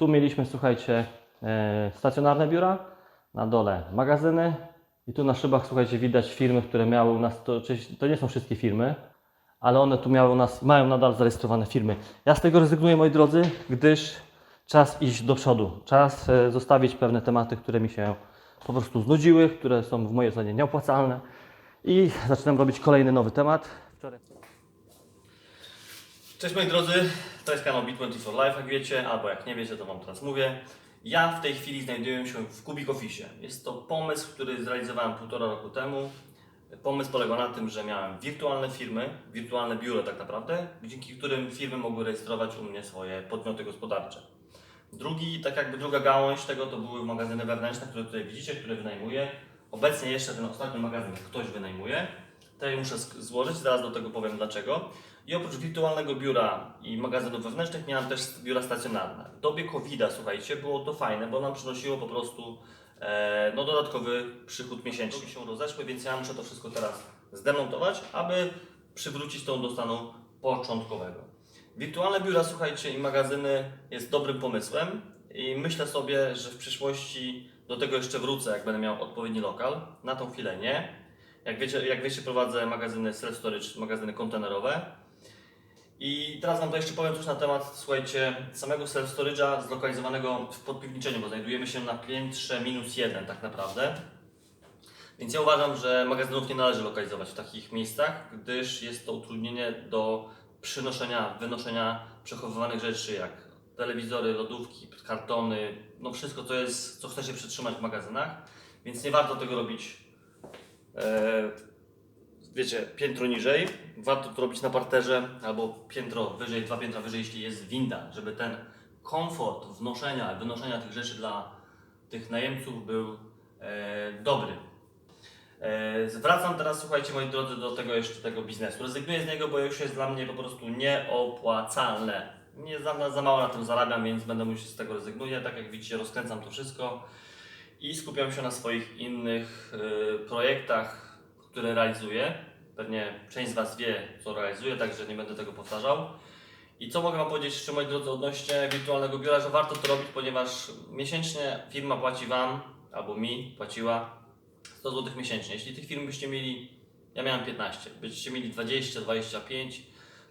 Tu mieliśmy, słuchajcie, e, stacjonarne biura, na dole magazyny i tu na szybach, słuchajcie, widać firmy, które miały u nas, to, to nie są wszystkie firmy, ale one tu miały u nas, mają nadal zarejestrowane firmy. Ja z tego rezygnuję, moi drodzy, gdyż czas iść do przodu. Czas e, zostawić pewne tematy, które mi się po prostu znudziły, które są w mojej ocenie nieopłacalne i zaczynam robić kolejny nowy temat. Cześć moi drodzy, to jest kanał B24 Life, jak wiecie, albo jak nie wiecie, to Wam teraz mówię. Ja w tej chwili znajduję się w Kubik Office. Jest to pomysł, który zrealizowałem półtora roku temu. Pomysł polegał na tym, że miałem wirtualne firmy, wirtualne biuro tak naprawdę, dzięki którym firmy mogły rejestrować u mnie swoje podmioty gospodarcze. Drugi, tak jakby druga gałąź tego to były magazyny wewnętrzne, które tutaj widzicie, które wynajmuję. Obecnie jeszcze ten ostatni magazyn ktoś wynajmuje. Tutaj muszę złożyć, zaraz do tego powiem dlaczego. I oprócz wirtualnego biura i magazynów wewnętrznych miałem też biura stacjonarne. W dobie covid słuchajcie, było to fajne, bo nam przynosiło po prostu e, no, dodatkowy przychód miesięczny. się rozeszły, więc ja muszę to wszystko teraz zdemontować, aby przywrócić to do stanu początkowego. Wirtualne biura, słuchajcie, i magazyny jest dobrym pomysłem i myślę sobie, że w przyszłości do tego jeszcze wrócę, jak będę miał odpowiedni lokal. Na tą chwilę nie. Jak wiecie, jak wiecie prowadzę magazyny self-storage, magazyny kontenerowe. I teraz Wam to jeszcze powiem coś na temat, słuchajcie, samego self-storage'a zlokalizowanego w podpiwniczeniu, bo znajdujemy się na piętrze minus jeden tak naprawdę. Więc ja uważam, że magazynów nie należy lokalizować w takich miejscach, gdyż jest to utrudnienie do przynoszenia, wynoszenia przechowywanych rzeczy, jak telewizory, lodówki, kartony, no wszystko, co, jest, co chce się przetrzymać w magazynach. Więc nie warto tego robić e, wiecie, piętro niżej. Warto to robić na parterze albo piętro wyżej, dwa piętra wyżej, jeśli jest winda, żeby ten komfort wnoszenia, wynoszenia tych rzeczy dla tych najemców był e, dobry. E, Zwracam teraz, słuchajcie, moi drodzy, do tego jeszcze tego biznesu. Rezygnuję z niego, bo już jest dla mnie po prostu nieopłacalne. Nie za, za mało na tym zarabiam, więc będę musiał z tego rezygnuję. Tak jak widzicie, rozkręcam to wszystko i skupiam się na swoich innych e, projektach, które realizuję. Pewnie część z Was wie, co realizuję, także nie będę tego powtarzał. I co mogę Wam powiedzieć jeszcze, moi drodzy, odnośnie wirtualnego biura, że warto to robić, ponieważ miesięcznie firma płaci Wam, albo mi płaciła 100 zł miesięcznie. Jeśli tych firm byście mieli, ja miałem 15, byście mieli 20, 25,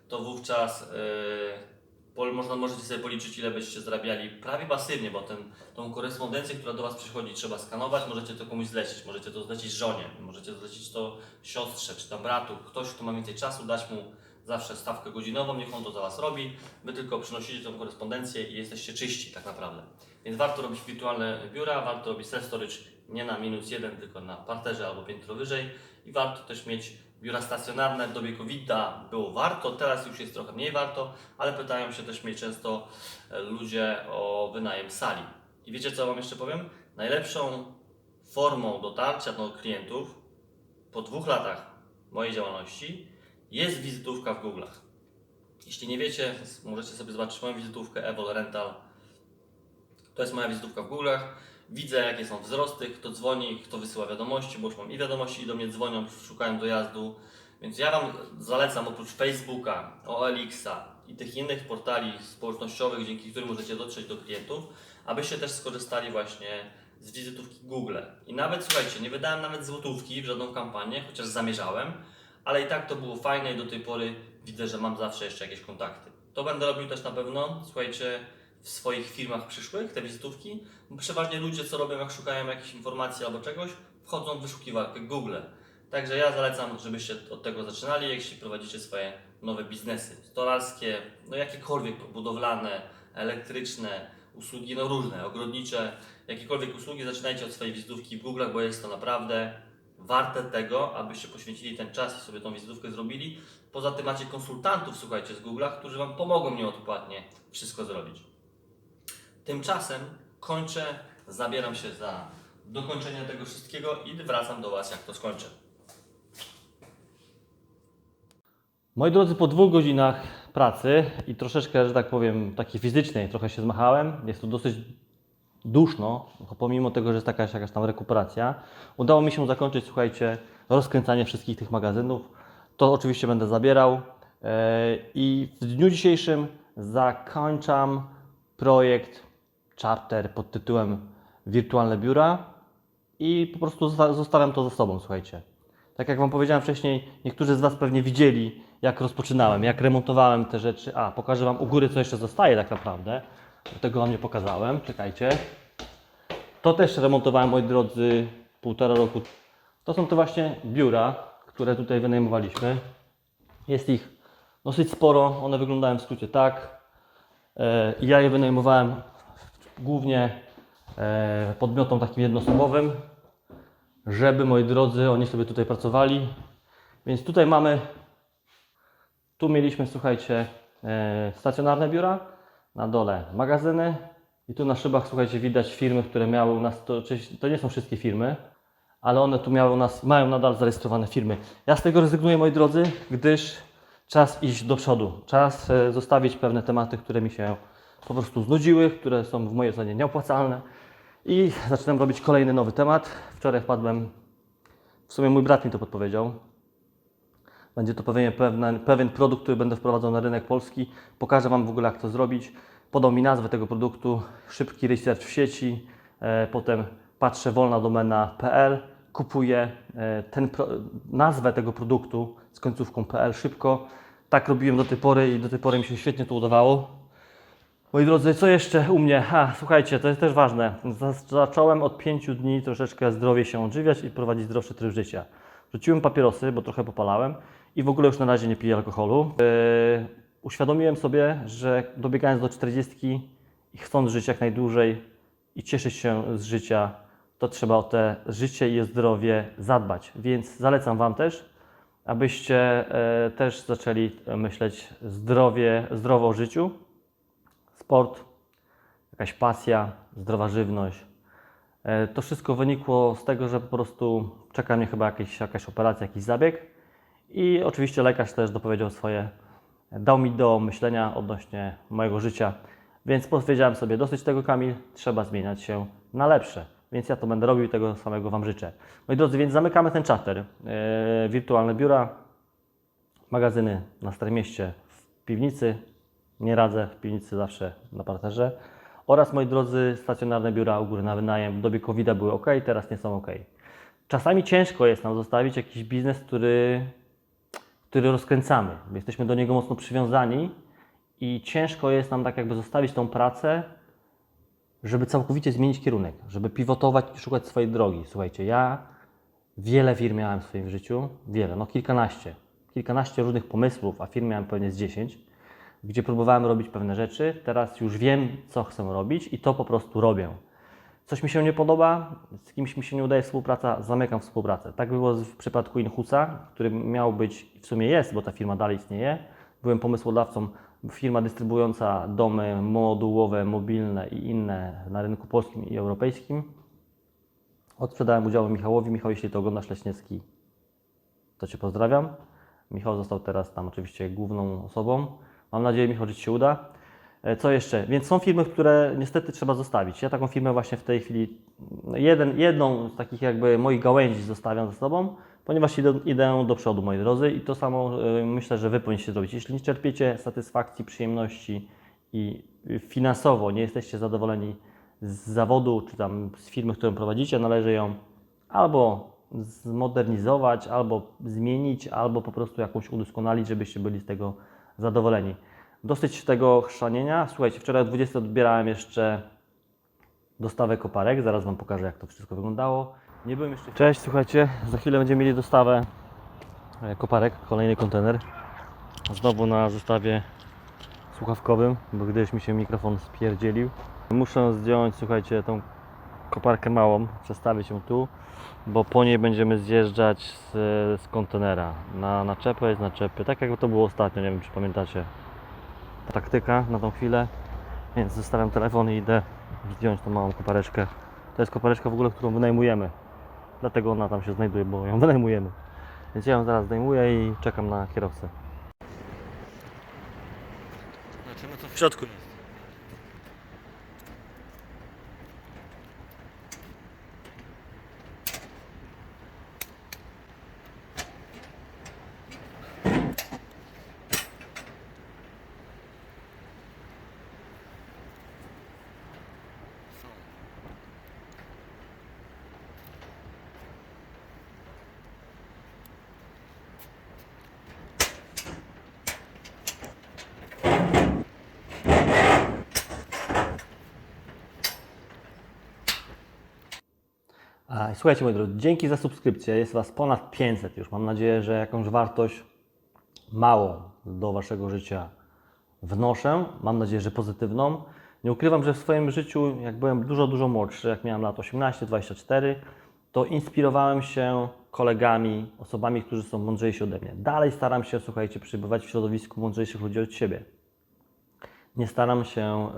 to wówczas yy, pol- można, możecie sobie policzyć, ile byście zarabiali prawie pasywnie, bo ten, tą korespondencję, która do Was przychodzi, trzeba skanować, możecie to komuś zlecić, możecie to zlecić żonie, możecie zlecić to siostrze czy tam bratu, ktoś, kto ma więcej czasu, dać mu zawsze stawkę godzinową, niech on to za Was robi, Wy tylko przynosicie tą korespondencję i jesteście czyści tak naprawdę. Więc warto robić wirtualne biura, warto robić self-storage nie na minus jeden, tylko na parterze albo piętro wyżej. I warto też mieć biura stacjonarne. W dobie covid było warto, teraz już jest trochę mniej warto, ale pytają się też mnie często e, ludzie o wynajem sali. I wiecie co Wam jeszcze powiem? Najlepszą formą dotarcia do klientów po dwóch latach mojej działalności jest wizytówka w Google'ach. Jeśli nie wiecie, możecie sobie zobaczyć moją wizytówkę Evol Rental. To jest moja wizytówka w Google'ach. Widzę, jakie są wzrosty, kto dzwoni, kto wysyła wiadomości, bo już mam i wiadomości, i do mnie dzwonią, szukają dojazdu. Więc ja Wam zalecam oprócz Facebooka, OLX-a i tych innych portali społecznościowych, dzięki którym możecie dotrzeć do klientów, abyście też skorzystali właśnie z wizytówki Google. I nawet, słuchajcie, nie wydałem nawet złotówki w żadną kampanię, chociaż zamierzałem, ale i tak to było fajne i do tej pory widzę, że mam zawsze jeszcze jakieś kontakty. To będę robił też na pewno, słuchajcie, w swoich firmach przyszłych, te wizytówki. Przeważnie ludzie, co robią, jak szukają jakichś informacji albo czegoś, wchodzą w wyszukiwarkę Google. Także ja zalecam, żebyście od tego zaczynali, jeśli prowadzicie swoje nowe biznesy. Stolarskie, no jakiekolwiek budowlane, elektryczne, usługi no różne, ogrodnicze, jakiekolwiek usługi, zaczynajcie od swojej wizytówki w Google, bo jest to naprawdę warte tego, abyście poświęcili ten czas i sobie tą wizytówkę zrobili. Poza tym macie konsultantów, słuchajcie, z Google'a, którzy Wam pomogą nieodpłatnie wszystko zrobić. Tymczasem kończę, zabieram się za dokończenie tego wszystkiego i wracam do Was, jak to skończę. Moi drodzy, po dwóch godzinach pracy i troszeczkę, że tak powiem, takiej fizycznej, trochę się zmachałem. Jest tu dosyć duszno, pomimo tego, że jest jakaś, jakaś tam rekuperacja. Udało mi się zakończyć, słuchajcie, rozkręcanie wszystkich tych magazynów. To oczywiście będę zabierał. E, I w dniu dzisiejszym zakończam projekt charter pod tytułem Wirtualne biura i po prostu zosta- zostawiam to ze sobą, słuchajcie. Tak jak Wam powiedziałem wcześniej, niektórzy z Was pewnie widzieli, jak rozpoczynałem, jak remontowałem te rzeczy. A, pokażę Wam u góry, co jeszcze zostaje tak naprawdę. Tego Wam nie pokazałem, czekajcie. To też remontowałem, moi drodzy, półtora roku. To są te właśnie biura, które tutaj wynajmowaliśmy. Jest ich dosyć sporo, one wyglądają w skrócie tak. E, Ja je wynajmowałem głównie e, podmiotom takim jednoosobowym, żeby moi drodzy, oni sobie tutaj pracowali. Więc tutaj mamy, tu mieliśmy, słuchajcie, e, stacjonarne biura, na dole magazyny i tu na szybach, słuchajcie, widać firmy, które miały u nas, to, to nie są wszystkie firmy, ale one tu miały u nas, mają nadal zarejestrowane firmy. Ja z tego rezygnuję, moi drodzy, gdyż czas iść do przodu. Czas e, zostawić pewne tematy, które mi się po prostu znudziły, które są w mojej ocenie nieopłacalne i zaczynam robić kolejny nowy temat. Wczoraj wpadłem, w sumie mój brat mi to podpowiedział. Będzie to pewien, pewien, pewien produkt, który będę wprowadzał na rynek polski. Pokażę Wam w ogóle, jak to zrobić. Podał mi nazwę tego produktu, szybki research w sieci, e, potem patrzę wolna domena.pl, kupuję e, ten nazwę tego produktu z końcówką .pl szybko. Tak robiłem do tej pory i do tej pory mi się świetnie to udawało. Moi drodzy, co jeszcze u mnie? Ha, słuchajcie, to jest też ważne. Za- Zacząłem od pięciu dni troszeczkę zdrowie się odżywiać i prowadzić zdrowszy tryb życia. Rzuciłem papierosy, bo trochę popalałem i w ogóle już na razie nie piję alkoholu. Yy, uświadomiłem sobie, że dobiegając do 40 i chcąc żyć jak najdłużej i cieszyć się z życia, to trzeba o te życie i zdrowie zadbać. Więc zalecam Wam też, abyście e, też zaczęli myśleć zdrowie, zdrowo o życiu sport, jakaś pasja, zdrowa żywność. E, To wszystko wynikło z tego, że po prostu czeka mnie chyba jakieś, jakaś operacja, jakiś zabieg. I oczywiście lekarz też dopowiedział swoje, dał mi do myślenia odnośnie mojego życia. Więc powiedziałem sobie, dosyć tego Kamil, trzeba zmieniać się na lepsze. Więc ja to będę robił i tego samego Wam życzę. Moi drodzy, więc zamykamy ten charter. E, wirtualne biura, magazyny na Starym Mieście w piwnicy, nie radzę, w piwnicy zawsze na parterze. Oraz, moi drodzy, stacjonarne biura u góry na wynajem. W dobie covid były ok, teraz nie są ok. Czasami ciężko jest nam zostawić jakiś biznes, który, który rozkręcamy. Jesteśmy do niego mocno przywiązani i ciężko jest nam tak jakby zostawić tą pracę, żeby całkowicie zmienić kierunek, żeby pivotować i szukać swojej drogi. Słuchajcie, ja wiele firm miałem w swoim życiu, wiele, no kilkanaście. Kilkanaście różnych pomysłów, a firm miałem pewnie z 10 gdzie próbowałem robić pewne rzeczy. Teraz już wiem, co chcę robić i to po prostu robię. Coś mi się nie podoba, z kimś mi się nie udaje współpraca, zamykam współpracę. Tak było w przypadku Inhusa, który miał być, w sumie jest, bo ta firma dalej istnieje. Byłem pomysłodawcą, firma dystrybuująca domy modułowe, mobilne i inne na rynku polskim i europejskim. Odsprzedałem udziały Michałowi. Michał, jeśli to oglądasz Leśniecki, to Cię pozdrawiam. Michał został teraz tam oczywiście główną osobą. Mam nadzieję, Michał, że Ci się uda. E, Co jeszcze? Więc są firmy, które niestety trzeba zostawić. Ja taką firmę właśnie w tej chwili, no, jeden, jedną z takich jakby moich gałęzi zostawiam ze sobą, ponieważ idę, idę do przodu, moi drodzy, i to samo e, myślę, że Wy powinniście zrobić. Jeśli nie czerpiecie satysfakcji, przyjemności i finansowo nie jesteście zadowoleni z zawodu, czy tam z firmy, którą prowadzicie, należy ją albo zmodernizować, albo zmienić, albo po prostu jakąś udoskonalić, żebyście byli z tego zadowoleni. Dosyć tego chrzanienia. Słuchajcie, wczoraj o 20 odbierałem jeszcze dostawę koparek. Zaraz Wam pokażę, jak to wszystko wyglądało. Nie byłem jeszcze. Cześć, słuchajcie, za chwilę będziemy mieli dostawę e, koparek, kolejny kontener. Znowu na zestawie słuchawkowym, bo gdzieś mi się mikrofon spierdzielił. Muszę zdjąć, słuchajcie, tą koparkę małą, przestawić ją tu, bo po niej będziemy zjeżdżać z, z kontenera na naczepę, z naczepy, tak jak to było ostatnio, nie wiem czy pamiętacie. Taktyka na tą chwilę, więc zostawiam telefon i idę zdjąć tą małą kopareczkę. To jest kopareczka w ogóle, którą wynajmujemy, dlatego ona tam się znajduje, bo ją wynajmujemy. Więc ja ją zaraz zdejmuję i czekam na kierowcę. Zobaczymy co w środku jest. Słuchajcie moi drodzy, dzięki za subskrypcję. Jest Was ponad 500 już. Mam nadzieję, że jakąś wartość małą do Waszego życia wnoszę. Mam nadzieję, że pozytywną. Nie ukrywam, że w swoim życiu, jak byłem dużo, dużo młodszy, jak miałem lat 18-24, to inspirowałem się kolegami, osobami, którzy są mądrzejsi ode mnie. Dalej staram się, słuchajcie, przybywać w środowisku mądrzejszych ludzi od siebie. Nie staram się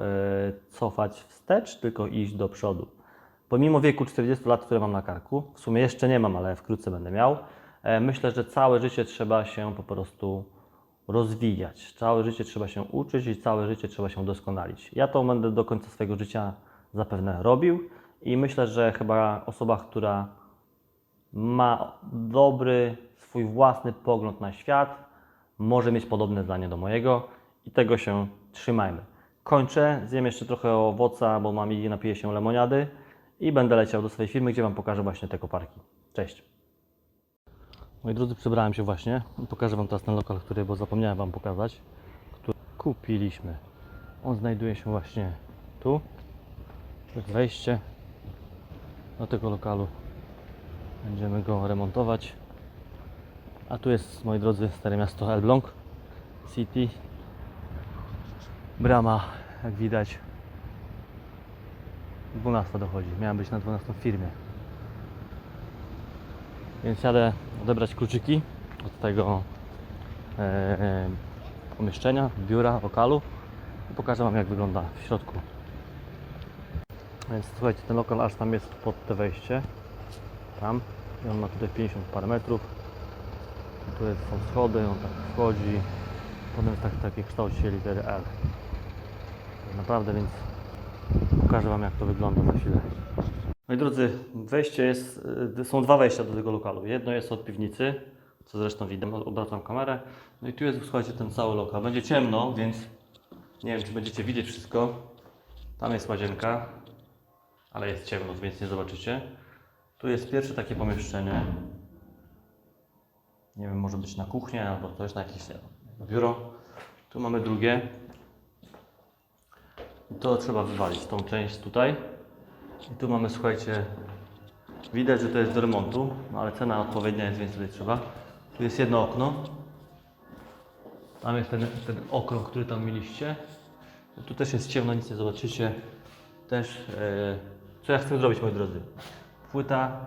y, cofać wstecz, tylko iść do przodu. Pomimo wieku 40 lat, które mam na karku, w sumie jeszcze nie mam, ale wkrótce będę miał, e, myślę, że całe życie trzeba się po prostu rozwijać. Całe życie trzeba się uczyć i całe życie trzeba się doskonalić. Ja to będę do końca swojego życia zapewne robił i myślę, że chyba osoba, która ma dobry, swój własny pogląd na świat, może mieć podobne zdanie do mojego i tego się trzymajmy. Kończę, zjem jeszcze trochę owoca, bo mam i napiję się lemoniady i będę leciał do swojej firmy, gdzie Wam pokażę właśnie te koparki. Cześć! Moi drodzy, przebrałem się właśnie pokażę Wam teraz ten lokal, który, bo zapomniałem Wam pokazać, który kupiliśmy. On znajduje się właśnie tu. Wejście do tego lokalu. Będziemy go remontować. A tu jest, moi drodzy, stare miasto Elbląg City. Brama, jak widać. 12 dochodzi. Miałem być na 12 w firmie. Więc jadę odebrać kluczyki od tego e, pomieszczenia, biura, lokalu i pokażę Wam jak wygląda w środku. Więc słuchajcie, ten lokal aż tam jest pod te wejście. Tam. I on ma tutaj 50 parę metrów. Tu są schody, on tak wchodzi. Potem jest tak, takie kształcie litery L. Naprawdę, więc pokażę Wam jak to wygląda za chwilę. Moi drodzy, wejście jest, y, są dwa wejścia do tego lokalu. Jedno jest od piwnicy, co zresztą widać, obracam kamerę. No i tu jest, słuchajcie, ten cały lokal. Będzie ciemno, więc nie wiem, czy będziecie widzieć wszystko. Tam jest łazienka, ale jest ciemno, więc nie zobaczycie. Tu jest pierwsze takie pomieszczenie. Nie wiem, może być na kuchnię albo coś, na jakieś biuro. Tu mamy drugie. To trzeba wywalić, tą część tutaj. I tu mamy, słuchajcie, widać, że to jest do remontu, no ale cena odpowiednia jest, więc tutaj trzeba. Tu jest jedno okno. Tam jest ten, ten okrąg, który tam mieliście. Tu też jest ciemno, nic nie zobaczycie. Też, e, co ja chcę zrobić, moi drodzy? Płyta,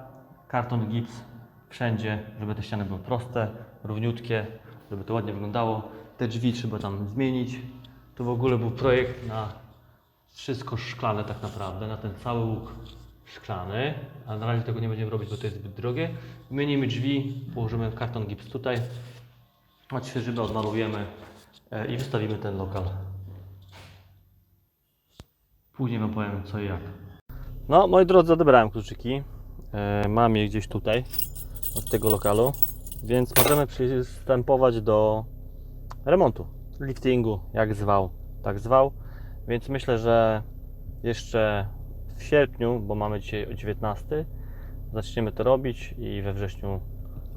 karton, gips, wszędzie, żeby te ściany były proste, równiutkie, żeby to ładnie wyglądało. Te drzwi trzeba tam zmienić. Tu w ogóle był projekt na wszystko szklane tak naprawdę, na ten cały łuk szklany, ale na razie tego nie będziemy robić, bo to jest zbyt drogie. Wymienimy drzwi, położymy karton gips tutaj, odświeżymy, odmalujemy e, i wystawimy ten lokal. Później Wam powiem co i jak. No, moi drodzy, odebrałem kluczyki. E, mam je gdzieś tutaj, od tego lokalu, więc możemy przystępować do remontu, liftingu, jak zwał, tak zwał. Więc myślę, że jeszcze w sierpniu, bo mamy dzisiaj o 19, zaczniemy to robić i we wrześniu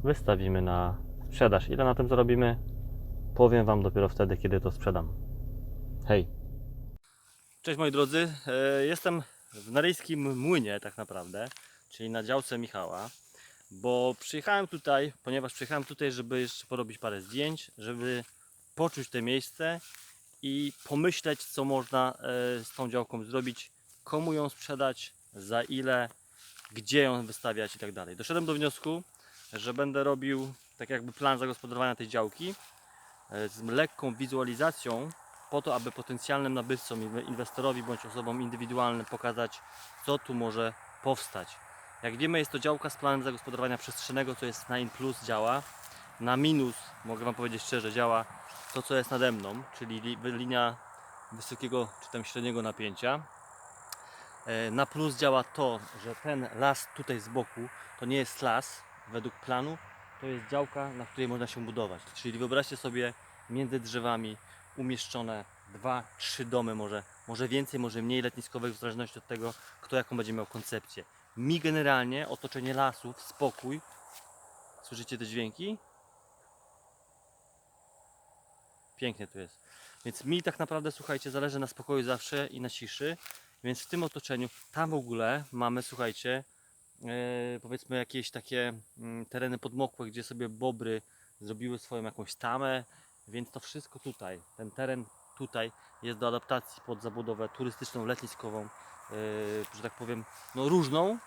wystawimy na sprzedaż. Ile na tym zarobimy? Powiem Wam dopiero wtedy, kiedy to sprzedam. Hej! Cześć moi drodzy, E, jestem w Naryjskim Młynie tak naprawdę, czyli na działce Michała, bo przyjechałem tutaj, ponieważ przyjechałem tutaj, żeby jeszcze porobić parę zdjęć, żeby poczuć te miejsce i pomyśleć, co można e, z tą działką zrobić, komu ją sprzedać, za ile, gdzie ją wystawiać i tak dalej. Doszedłem do wniosku, że będę robił tak jakby plan zagospodarowania tej działki e, z lekką wizualizacją po to, aby potencjalnym nabywcom, inwe- inwestorowi bądź osobom indywidualnym pokazać, co tu może powstać. Jak wiemy, jest to działka z planem zagospodarowania przestrzennego, co jest na in plus działa. Na minus, mogę Wam powiedzieć szczerze, działa to, co jest nade mną, czyli li- linia wysokiego czy tam średniego napięcia. E, Na plus działa to, że ten las tutaj z boku to nie jest las według planu, to jest działka, na której można się budować. Czyli wyobraźcie sobie między drzewami umieszczone dwa, trzy domy, może, może więcej, może mniej letniskowych, w zależności od tego, kto jaką będzie miał koncepcję. Mi generalnie otoczenie lasów, spokój. Słyszycie te dźwięki? Pięknie tu jest. Więc mi tak naprawdę, słuchajcie, zależy na spokoju zawsze i na ciszy. Więc w tym otoczeniu, tam w ogóle mamy, słuchajcie, e, powiedzmy jakieś takie mm, tereny podmokłe, gdzie sobie bobry zrobiły swoją jakąś tamę, więc to wszystko tutaj, ten teren tutaj jest do adaptacji pod zabudowę turystyczną, letniskową, e, że tak powiem, no różną.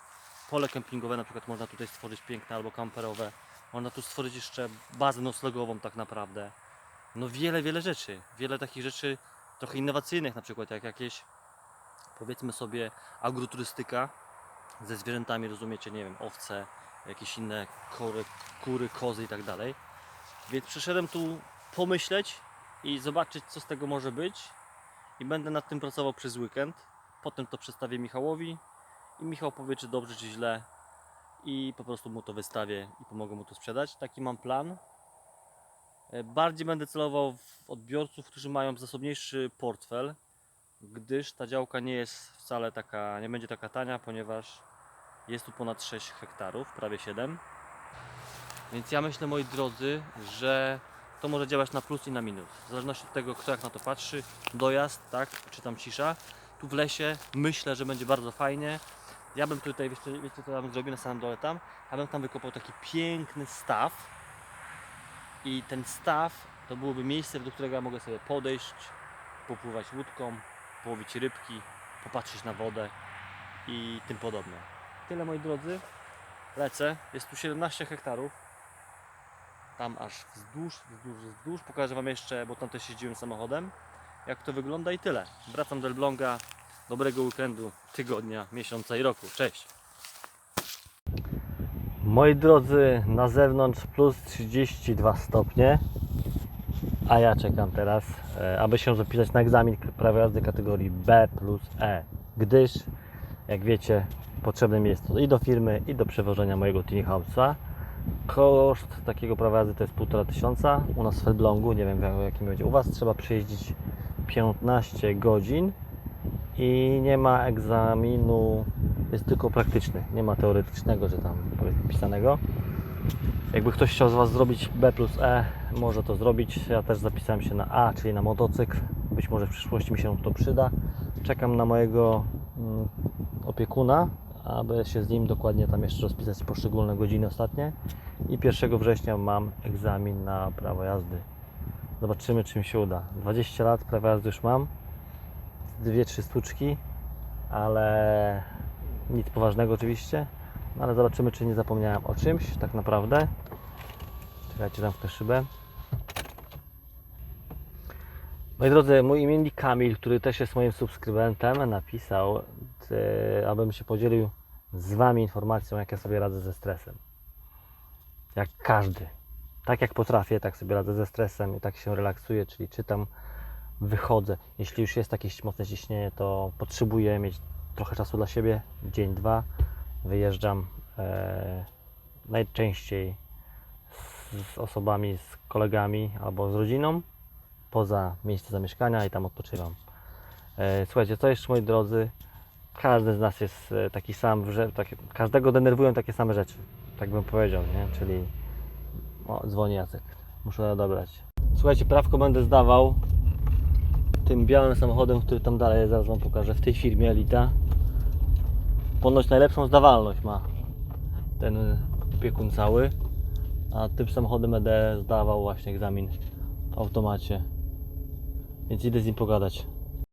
Pole kempingowe na przykład można tutaj stworzyć piękne albo kamperowe. Można tu stworzyć jeszcze bazę noclegową tak naprawdę. No wiele, wiele rzeczy. Wiele takich rzeczy trochę innowacyjnych na przykład, jak jakieś powiedzmy sobie agroturystyka ze zwierzętami, rozumiecie, nie wiem, owce, jakieś inne kury, kury kozy i tak dalej. Więc przyszedłem tu pomyśleć i zobaczyć, co z tego może być. I będę nad tym pracował przez weekend. Potem to przedstawię Michałowi i Michał powie, czy dobrze, czy źle. I po prostu mu to wystawię i pomogę mu to sprzedać. Taki mam plan. Bardziej będę celował w odbiorców, którzy mają zasobniejszy portfel, gdyż ta działka nie jest wcale taka, nie będzie taka tania, ponieważ jest tu ponad 6 hektarów, prawie 7. Więc ja myślę, moi drodzy, że to może działać na plus i na minus. W zależności od tego, kto jak na to patrzy. Dojazd, tak, czy tam cisza. Tu w lesie myślę, że będzie bardzo fajnie. Ja bym tutaj, wiecie, wiecie co bym zrobił na samym dole tam? Ja bym tam wykopał taki piękny staw. I ten staw to byłoby miejsce, do którego ja mogę sobie podejść, popływać łódką, połowić rybki, popatrzeć na wodę i tym podobne. Tyle moi drodzy. Lecę. Jest tu 17 hektarów. Tam aż wzdłuż, wzdłuż, wzdłuż. Pokażę Wam jeszcze, bo tam też jeździłem samochodem, jak to wygląda i tyle. Wracam do Elbląga. Dobrego weekendu, tygodnia, miesiąca i roku. Cześć! Moi drodzy, na zewnątrz plus 32 stopnie, a ja czekam teraz, e, aby się zapisać na egzamin prawa jazdy kategorii B plus E, gdyż, jak wiecie, potrzebne mi jest to i do firmy, i do przewożenia mojego tiny house'a. Koszt takiego prawa jazdy to jest 1,5 tysiąca. U nas w Elblągu, nie wiem jak- jakim będzie u Was, trzeba przejeździć 15 godzin i nie ma egzaminu, jest tylko praktyczny, nie ma teoretycznego, że tam powiedzmy pisanego. Jakby ktoś chciał z Was zrobić B plus E, może to zrobić. Ja też zapisałem się na A, czyli na motocykl. Być może w przyszłości mi się to przyda. Czekam na mojego mm, opiekuna, aby się z nim dokładnie tam jeszcze rozpisać poszczególne godziny ostatnie. I 1 września mam egzamin na prawo jazdy. Zobaczymy, czy mi się uda. 20 lat prawa jazdy już mam. Dwie, trzy sztuczki, ale nic poważnego oczywiście. No ale zobaczymy, czy nie zapomniałem o czymś tak naprawdę. Czekajcie tam w tę szybę. Moi drodzy, mój imiennik Kamil, który też jest moim subskrybentem, napisał, e, abym się podzielił z Wami informacją, jak ja sobie radzę ze stresem. Jak każdy. Tak jak potrafię, tak sobie radzę ze stresem i tak się relaksuję, czyli czytam, wychodzę. Jeśli już jest jakieś mocne ciśnienie, to potrzebuję mieć trochę czasu dla siebie, dzień, dwa. Wyjeżdżam e, najczęściej z, z osobami, z kolegami albo z rodziną poza miejsce zamieszkania i tam odpoczywam. E, słuchajcie, co jeszcze moi drodzy? Każdy z nas jest e, taki sam, że takie, każdego denerwują takie same rzeczy. Tak bym powiedział, nie? Czyli o, dzwoni Jacek. Muszę odebrać. Słuchajcie, prawko będę zdawał tym białym samochodem, który tam dalej zaraz Wam pokażę, w tej firmie Elita. Ponoć najlepszą zdawalność ma ten opiekun cały, a tym samochodem będę zdawał właśnie egzamin w automacie. Więc idę z nim pogadać.